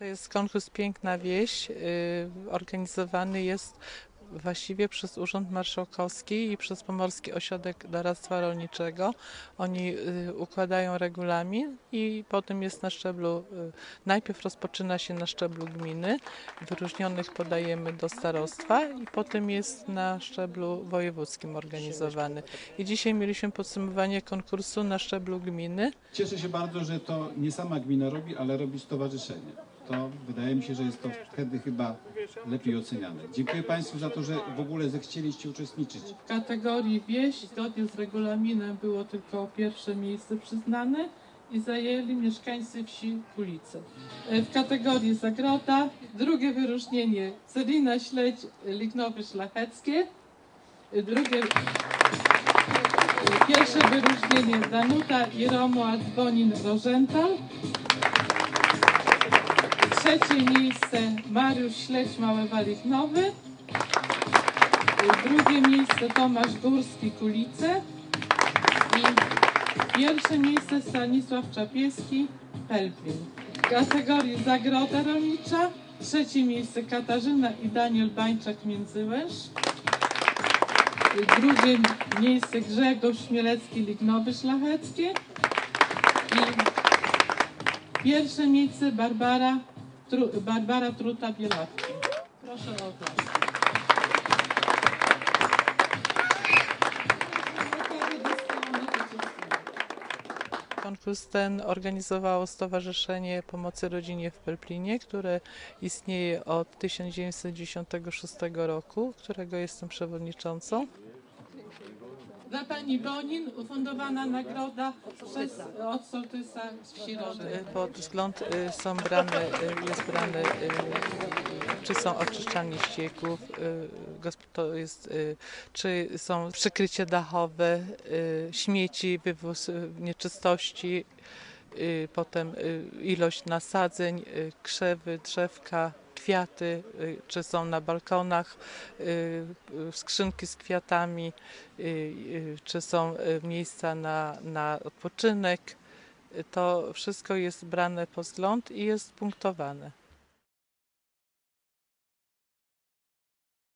To jest konkurs Piękna Wieś. y, Organizowany jest właściwie przez Urząd Marszałkowski i przez Pomorski Ośrodek Doradztwa Rolniczego. Oni y, układają regulamin i potem jest na szczeblu, y, najpierw rozpoczyna się na szczeblu gminy, wyróżnionych podajemy do starostwa i potem jest na szczeblu wojewódzkim organizowany. I dzisiaj mieliśmy podsumowanie konkursu na szczeblu gminy. Cieszę się bardzo, że to nie sama gmina robi, ale robi stowarzyszenie. To wydaje mi się, że jest to wtedy chyba lepiej oceniane. Dziękuję Państwu za to, że w ogóle zechcieliście uczestniczyć. W kategorii wieś zgodnie z regulaminem było tylko pierwsze miejsce przyznane i zajęli mieszkańcy wsi Kulice. E, W kategorii zagroda drugie wyróżnienie Celina Śledź Lignowy Szlacheckie. E, Drugie Pierwsze wyróżnienie Danuta i Romuald Bonin Rożental. Trzecie miejsce Mariusz Śledź Małe Walignowy. Drugie miejsce Tomasz Górski Kulice i pierwsze miejsce Stanisław Czapieski Pelplin. W kategorii Zagroda Rolnicza trzecie miejsce Katarzyna i Daniel Bańczak Międzyłęż. Drugie miejsce Grzegorz Śmielecki Lignowy Szlacheckie i pierwsze miejsce Barbara, Tru, Barbara Truta Bielawki. Proszę o to. Konkurs ten organizowało Stowarzyszenie Pomocy Rodzinie w Pelplinie, które istnieje od 1996 roku, którego jestem przewodniczącą. Dla pani Bonin ufundowana nagroda przez, od sołtysa z wsi Rodek. Pod wzgląd y, są brane, y, jest brane, y, czy są oczyszczalnie ścieków, y, to jest, y, czy są przykrycie dachowe, y, śmieci, wywóz y, nieczystości, y, potem y, ilość nasadzeń, y, krzewy, drzewka, kwiaty, y, czy są na balkonach, y, y, skrzynki z kwiatami, czy są miejsca na, na odpoczynek. To wszystko jest brane pod wzgląd i jest punktowane.